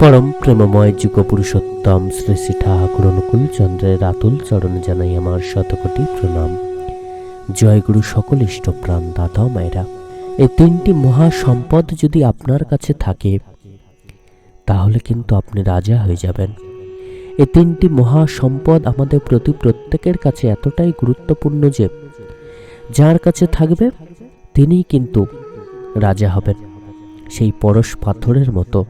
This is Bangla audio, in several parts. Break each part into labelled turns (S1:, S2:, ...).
S1: পরম প্রেমময় যুগ পুরুষোত্তম শ্রী শ্রী ঠাকুর অনুকূল চন্দ্রের আতুল চরণে জানাই আমার শতকোটি প্রণাম। জয়গুরু সকল ইষ্ট প্রাণ দাদা মায়েরা। এই তিনটি মহা সম্পদ যদি আপনার কাছে থাকে, তাহলে কিন্তু আপনি রাজা হয়ে যাবেন। এই তিনটি মহা সম্পদ আমাদের প্রতি প্রত্যেকের কাছে এতটাই গুরুত্বপূর্ণ যে, যার কাছে থাকবে, তিনিই কিন্তু রাজা হবেন। সেই পরশ পাথরের মতো।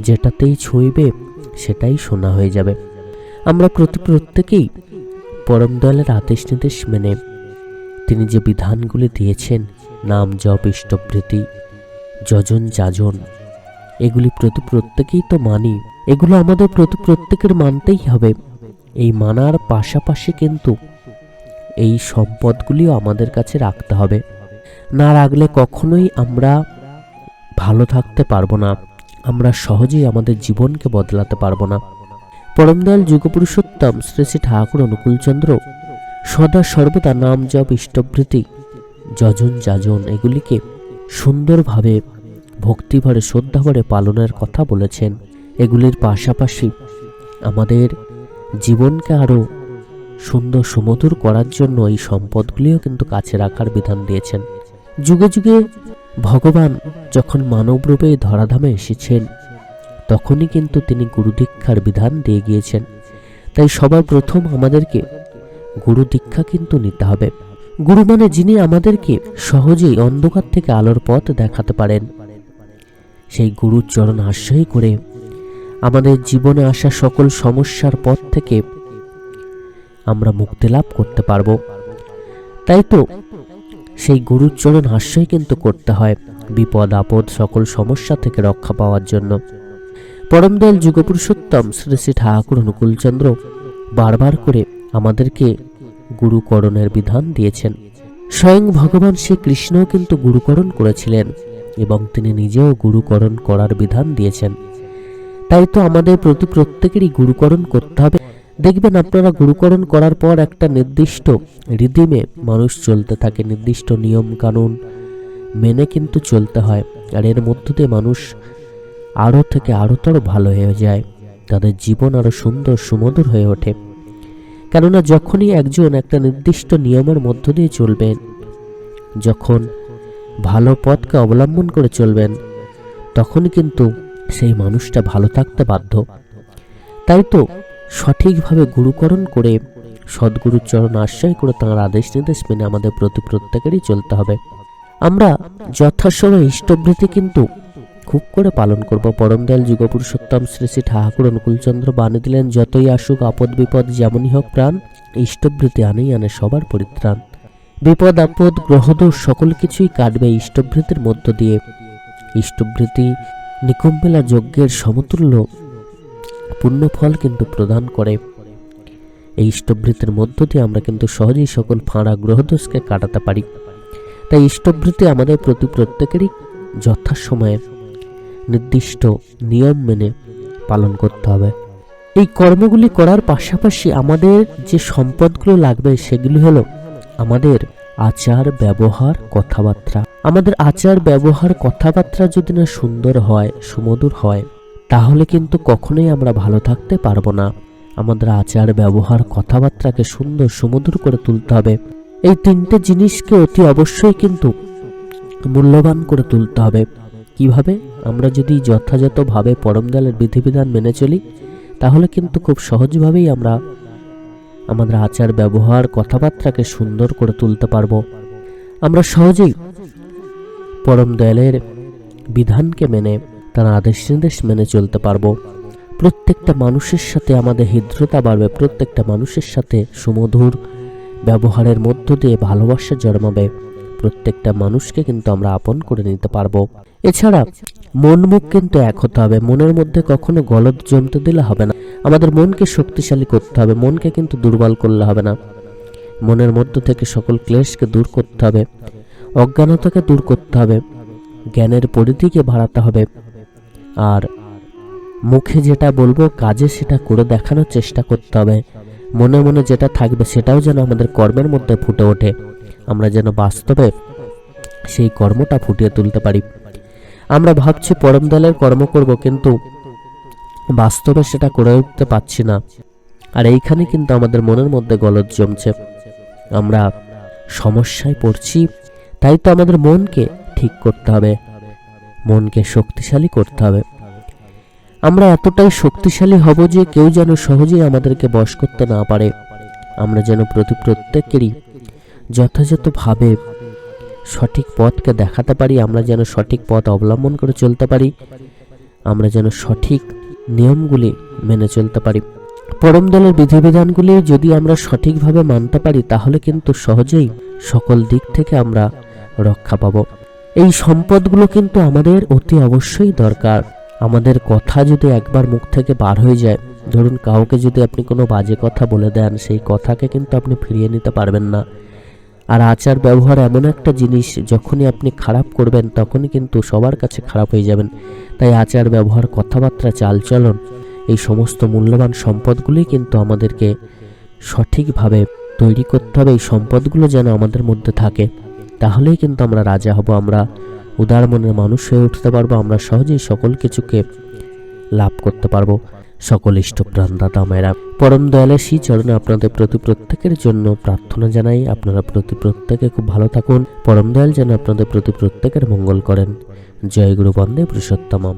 S1: যেটাতেই ছুঁইবে, সেটাই সোনা হয়ে যাবে। আমরা প্রতি প্রত্যেকেই পরম দয়ালের আদেশ নির্দেশ মেনে তিনি যে বিধানগুলি দিয়েছেন, নাম জপ ইষ্টবৃতি যজন যাজন, এগুলি প্রতি প্রত্যেকেই তো মানি। এগুলো আমাদের প্রতি প্রত্যেকের মানতেই হবে। এই মানার পাশাপাশি কিন্তু এই সম্পদগুলিও আমাদের কাছে রাখতে হবে। না রাখলে কখনোই আমরা ভালো থাকতে পারব না। আমরা সহজেই আমাদের জীবনকে বদলাতে পারব না। পরমদয়াল যুগপুরুষোত্তম শ্রী শ্রী ঠাকুর অনুকূলচন্দ্র সদা সর্বদা নাম জপ ইষ্টবৃতি যজন যাজন এগুলিকে সুন্দরভাবে, ভক্তিভরে, শ্রদ্ধাভরে পালনের কথা বলেছেন। এগুলির পাশাপাশি আমাদের জীবনকে আরও সুন্দর, সুমধুর করার জন্য এই সম্পদগুলিও কিন্তু কাছে রাখার বিধান দিয়েছেন। যুগে যুগে ভগবান যখন মানবরূপে ধরাধামে এসেছেন, তখনই কিন্তু তিনি গুরু দীক্ষার বিধান দিয়ে গিয়েছেন। তাই সবার প্রথম আমাদেরকে গুরু দীক্ষা কিন্তু নিতে হবে। গুরু মানে যিনি আমাদেরকে সহজেই অন্ধকার থেকে আলোর পথ দেখাতে পারেন। সেই গুরুর চরণ আশ্রয় করে আমাদের জীবনে আসা সকল সমস্যার পথ থেকে আমরা মুক্তি লাভ করতে পারব। তাই তো সেই গুরুর চরণ আশ্রয় কিন্তু করতে হয় বিপদ, আপদ সকল সমস্যা থেকে রক্ষা পাওয়ার জন্য। পরমদয়াল যুগপুরুষোত্তম শ্রী শ্রী ঠাকুর অনুকূলচন্দ্র বারবার করে আমাদেরকে গুরুকরণের বিধান দিয়েছেন। স্বয়ং ভগবান শ্রী শ্রীকৃষ্ণও কিন্তু গুরুকরণ করেছিলেন এবং তিনি নিজেও গুরুকরণ করার বিধান দিয়েছেন। তাই তো আমাদের প্রতি প্রত্যেকেরই গুরুকরণ করতে হবে দেখবেন আপনারা গুরুকরণ করার পর একটা নির্দিষ্ট রিদিমে মানুষ চলতে থাকে, নির্দিষ্ট নিয়ম কানুন মেনে কিন্তু চলতে হয়। আর এর মধ্য দিয়ে মানুষ আরও থেকে আরোতর ভালো হয়ে যায়। তাদের জীবন আরও সুন্দর, সুমধুর হয়ে ওঠে। কেননা যখনই একজন একটা নির্দিষ্ট নিয়মের মধ্য দিয়ে চলবেন, যখন ভালো পথকে অবলম্বন করে চলবেন, তখন কিন্তু সেই মানুষটা ভালো থাকতে বাধ্য। তাই তো সঠিকভাবে গুরুকরণ করে সদ্গুরুর চরণ আশ্রয় করে তাঁর আদেশ নির্দেশ মেনে আমাদের প্রতি প্রত্যেকেরই চলতে হবে। আমরা যথাসময় ইষ্টবৃত্তি কিন্তু খুব করে পালন করব। পরম দয়াল যুগপুরুষোত্তম শ্রী শ্রী ঠাকুর অনুকূলচন্দ্র বাণী দিলেন, যতই আসুক আপদ বিপদ যেমনই হোক প্রাণ, ইষ্টবৃত্তি আনেই আনে সবার পরিত্রাণ। বিপদ আপদ গ্রহদোষ সকল কিছুই কাটবে ইষ্টবৃত্তির মধ্য দিয়ে। ইষ্টবৃত্তি নিকুম্বেলা যজ্ঞের সমতুল্য পুণ্যফল কিন্তু প্রদান করে। এই ইষ্টবৃত্তির মধ্য দিয়ে আমরা কিন্তু সহজেই সকল ফাঁড়া গ্রহদোষকে কাটাতে পারি। তাই ইষ্টবৃত্তি আমাদের প্রতি প্রত্যেকেরই যথাসময়ে নির্দিষ্ট নিয়ম মেনে পালন করতে হবে। এই কর্মগুলি করার পাশাপাশি আমাদের যে সম্পদগুলো লাগবে সেগুলি হলো আমাদের আচার, ব্যবহার, কথাবার্তা। আমাদের আচার, ব্যবহার, কথাবার্তা যদি না সুন্দর হয়, সুমধুর হয় তাহলে কিন্তু কখনোই আমরা ভালো থাকতে পারব না। আমাদের আচার ব্যবহার কথাবার্তাকে সুন্দর সুমধুর করে তুলতে হবে। এই তিনটে জিনিসকে অতি অবশ্যই কিন্তু মূল্যবান করে তুলতে হবে। কীভাবে? আমরা যদি যথাযথভাবে পরমদয়ালের বিধিবিধান মেনে চলি, তাহলে কিন্তু খুব সহজভাবেই আমরা আমাদের আচার ব্যবহার কথাবার্তাকে সুন্দর করে তুলতে পারব। আমরা সহজেই পরম দয়ালের বিধানকে মেনে তার আদেশ নির্দেশ মেনে চলতে পারব। প্রত্যেকটা মানুষের সাথে আমাদের হৃদ্রতা বাড়বে, প্রত্যেকটা মানুষের সাথে সুমধুর ব্যবহারের মধ্য দিয়ে ভালোবাসা জন্মাবে। প্রত্যেকটা মানুষকে কিন্তু আমরা আপন করে নিতে পারব। এছাড়া মন মুখ কিন্তু এক হতে হবে। মনের মধ্যে কখনো গলদ জমতে দিলে হবে না। আমাদের মনকে শক্তিশালী করতে হবে। মনকে কিন্তু দুর্বল করলে হবে না। মনের মধ্য থেকে সকল ক্লেশকে দূর করতে হবে। অজ্ঞানতাকে দূর করতে হবে। জ্ঞানের পরিধিকে বাড়াতে হবে। আর মুখে যেটা বলব, কাজে সেটা করে দেখানোর চেষ্টা করতে হবে। মনে মনে যেটা থাকবে সেটাও যেন আমাদের কর্মের মধ্যে ফুটে ওঠে। আমরা যেন বাস্তবে সেই কর্মটা ফুটিয়ে তুলতে পারি। আমরা ভাবছি পরম দলের কর্ম করব, কিন্তু বাস্তবে সেটা করে উঠতে পারছি না। আর এইখানে কিন্তু আমাদের মনের মধ্যে গলদ জমছে। আমরা সমস্যায় পড়ছি, তাই তো আমাদের মনকে ঠিক করতে হবে। মনকে শক্তিশালী করতে হবে। আমরা এতটাই শক্তিশালী হব যে কেউ যেন সহজেই আমাদেরকে বশ করতে না পারে। আমরা যেন প্রতি প্রত্যেকেরই যথাযথভাবে সঠিক পথকে দেখাতে পারি, আমরা যেন সঠিক পথ অবলম্বন করে চলতে পারি, আমরা যেন সঠিক নিয়মগুলি মেনে চলতে পারি। পরম দলের বিধিবিধানগুলি যদি আমরা সঠিকভাবে মানতে পারি, তাহলে কিন্তু সহজেই সকল দিক থেকে আমরা রক্ষা পাব। এই সম্পদগুলো কিন্তু আমাদের অতি অবশ্যই দরকার। আমাদের কথা যদি একবার মুখ থেকে বার হয়ে যায়, ধরুন কাউকে যদি আপনি কোনো বাজে কথা বলে দেন, সেই কথাকে কিন্তু আপনি ফিরিয়ে নিতে পারবেন না। আর আচার ব্যবহার এমন একটা জিনিস, যখনই আপনি খারাপ করবেন, তখনই কিন্তু সবার কাছে খারাপ হয়ে যাবেন। তাই আচার ব্যবহার, কথাবার্তা, চালচলন, এই সমস্ত মূল্যবান সম্পদগুলি কিন্তু আমাদেরকে সঠিকভাবে তৈরি করতে হবে। এই সম্পদগুলো যেন আমাদের মধ্যে থাকে। তাহলেই কিন্তু আমরা রাজা হব, আমরা উদার মনের মানুষ হয়ে উঠতে পারব, আমরা সহজেই সকল কিছুকে লাভ করতে পারব। সকল ইষ্ট প্রাণদাতা মায়েরা, পরম দয়ালের সেই চরণে আপনাদের প্রতি প্রত্যেকের জন্য প্রার্থনা জানাই, আপনারা প্রতি প্রত্যেকে খুব ভালো থাকুন, পরম দয়াল যেন আপনাদের প্রতি প্রত্যেকের মঙ্গল করেন। জয় গুরু বন্দে পুরুষোত্তমম।